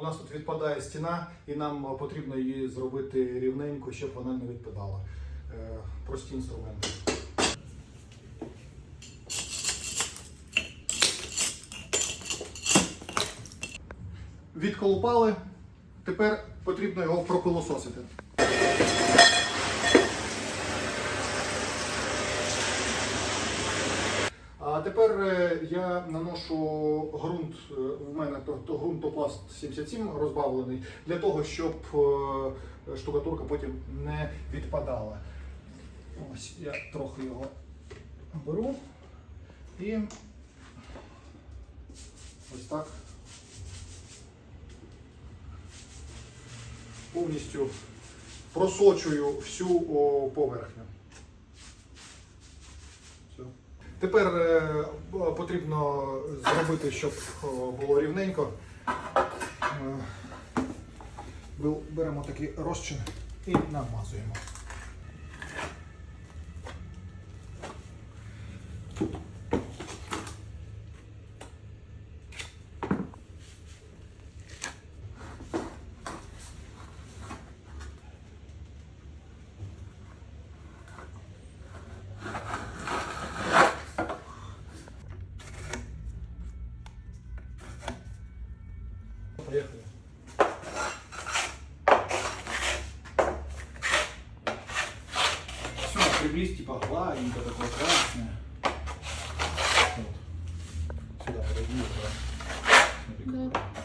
У нас тут відпадає стіна, і нам потрібно її зробити рівненько, щоб вона не відпадала. Е, Прості інструменти. Відколупали. Тепер потрібно його пропилососити. А тепер е, я наношу ґрунт. е, У мене то, то ґрунтопласт 77 розбавлений для того, щоб е, штукатурка потім не відпадала. Ось я трохи його беру і ось так повністю просочую всю поверхню. Тепер е, потрібно зробити, щоб було рівненько. Е, Беремо такий розчин і намазуємо. Поехали. Все, приблизь, типа гладенько, такое красное. Вот. Сюда подойди. да. Смотри, Да.